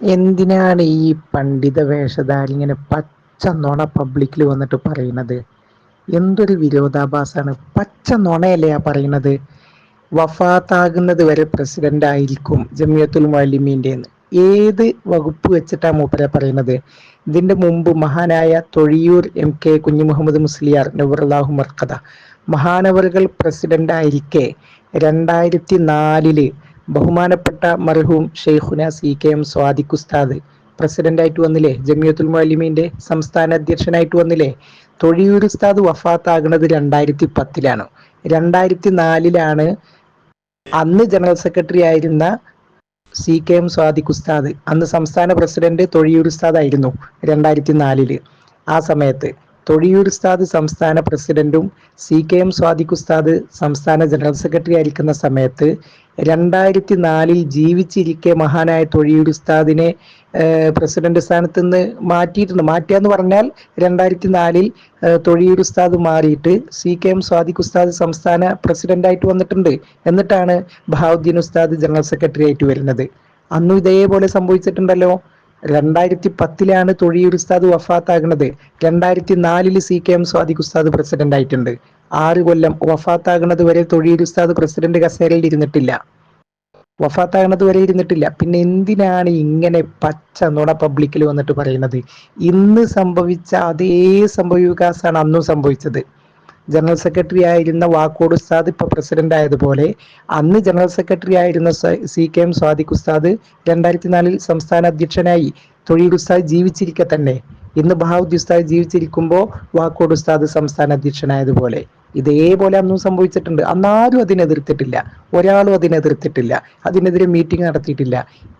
എന്തിനാണ് ഈ പണ്ഡിത വേഷധാരി ഇങ്ങനെ പച്ച നുണ പബ്ലിക്കിൽ വന്നിട്ട് പറയുന്നത് എന്തൊരു വിരോധാഭാസാണ്. പച്ച നുണയല്ലേ ആ പറയുന്നത് വഫാത്താകുന്നത് വരെ പ്രസിഡന്റ് ആയിരിക്കും ജമിയത്തുൽ മുഅല്ലിമീന്റെ ഏത് വകുപ്പ് വെച്ചിട്ടാണ് മൂപ്പര പറയുന്നത് ഇതിന്റെ മുമ്പ് മഹാനായ തൊഴിയൂർ എം കെ കുഞ്ഞുമുഹമ്മദ് മുസ്ലിയാർ നബുറല്ലാഹു മർക്കഥ മഹാനവറുകൾ പ്രസിഡന്റ് ആയിരിക്കെ രണ്ടായിരത്തി നാലിൽ ബഹുമാനപ്പെട്ട മർഹൂം ഷെയ്ഖുന സി കെ എം സ്വാദിഖ് ഉസ്താദ്. പ്രസിഡന്റ് ആയിട്ട് വന്നില്ലേ? ജമിയത്തുൽ മുഅല്ലിമീന്റെ സംസ്ഥാന അധ്യക്ഷനായിട്ട് വന്നില്ലേ? തൊഴിയൂർ ഉസ്താദ് വഫാത്താകുന്നത് രണ്ടായിരത്തി പത്തിലാണ് രണ്ടായിരത്തി നാലിലാണ് അന്ന് ജനറൽ സെക്രട്ടറി ആയിരുന്ന C K M Swadiq Usthad അന്ന് സംസ്ഥാന പ്രസിഡന്റ് തൊഴിയൂർ ഉസ്താദ് ആയിരുന്നു രണ്ടായിരത്തി നാലിൽ ആ സമയത്ത് തൊഴിയൂർ ഉസ്താദ് സംസ്ഥാന പ്രസിഡന്റും സി കെ എം സ്വാദിഖ് ഉസ്താദ് സംസ്ഥാന ജനറൽ സെക്രട്ടറി ആയിരിക്കുന്ന സമയത്ത് രണ്ടായിരത്തി നാലിൽ ജീവിച്ചിരിക്കെ മഹാനായ തൊഴിയൂർ ഉസ്താദിനെ പ്രസിഡന്റ് സ്ഥാനത്ത് നിന്ന് മാറ്റിയിട്ടുണ്ട്. മാറ്റുക എന്ന് പറഞ്ഞാൽ രണ്ടായിരത്തി നാലിൽ തൊഴിയൂർ ഉസ്താദ് മാറിയിട്ട് സി കെ എം സ്വാദിഖ് ഉസ്താദ് സംസ്ഥാന പ്രസിഡന്റ് ആയിട്ട് വന്നിട്ടുണ്ട്. എന്നിട്ടാണ് ബഹാവുദ്ദീൻ ഉസ്താദ് ജനറൽ സെക്രട്ടറി ആയിട്ട് വരുന്നത്. അന്നും ഇതേപോലെ സംഭവിച്ചിട്ടുണ്ടല്ലോ. രണ്ടായിരത്തി പത്തിലാണ് തൊഴിയൂർ ഉസ്താദ് വഫാത്താകുന്നത്. രണ്ടായിരത്തി നാലിൽ സി കെ എം സ്വാദിഖ് ഉസ്താദ് പ്രസിഡന്റ് ആയിട്ടുണ്ട്. ആറ് കൊല്ലം വഫാത്താകുന്നത് വരെ തൊഴിയൂർ ഉസ്താദ് പ്രസിഡന്റ് കസേരയിൽ ഇരുന്നിട്ടില്ല. വഫാത്താകുന്നത് വരെ ഇരുന്നിട്ടില്ല. പിന്നെ എന്തിനാണ് ഇങ്ങനെ പച്ച നുണ പബ്ലിക്കിൽ വന്നിട്ട് പറയുന്നത്? ഇന്ന് സംഭവിച്ച അതേ സംഭവ വികാസമാണ് അന്നും സംഭവിച്ചത്. ജനറൽ സെക്രട്ടറി ആയിരുന്ന വാക്കോട് ഉസ്താദ് ഇപ്പൊ പ്രസിഡന്റ് ആയതുപോലെ അന്ന് ജനറൽ സെക്രട്ടറി ആയിരുന്ന C K M Swadiq Usthad രണ്ടായിരത്തി നാലിൽ സംസ്ഥാന അധ്യക്ഷനായി തൊഴിൽ ഉസ്താദ് ജീവിച്ചിരിക്കെ തന്നെ. ഇന്ന് ബഹാവുദ്ദി ഉസ്താദ് ജീവിച്ചിരിക്കുമ്പോൾ വാക്കോട് ഉസ്താദ് സംസ്ഥാന അധ്യക്ഷനായതുപോലെ. ഇതേപോലെ അന്നും സംഭവിച്ചിട്ടുണ്ട്. അന്നാരും അതിനെതിർത്തിട്ടില്ല ഒരാളും അതിനെതിർത്തിട്ടില്ല അതിനെതിരെ മീറ്റിംഗ് നടത്തിയിട്ടില്ല.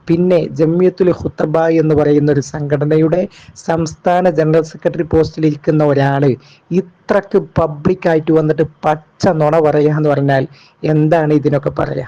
പിന്നെ ജമ്മിയത്തുൽ ഹുത്തബ എന്ന് പറയുന്ന ഒരു സംഘടനയുടെ സംസ്ഥാന ജനറൽ സെക്രട്ടറി പോസ്റ്റിൽ ഇരിക്കുന്ന ഒരാൾ ഇത്രക്ക് പബ്ലിക്കായിട്ട് വന്നിട്ട് പച്ച നുണ പറയുക പറയാന്ന് പറഞ്ഞാൽ എന്താണ് ഇതിനൊക്കെ പറയാ?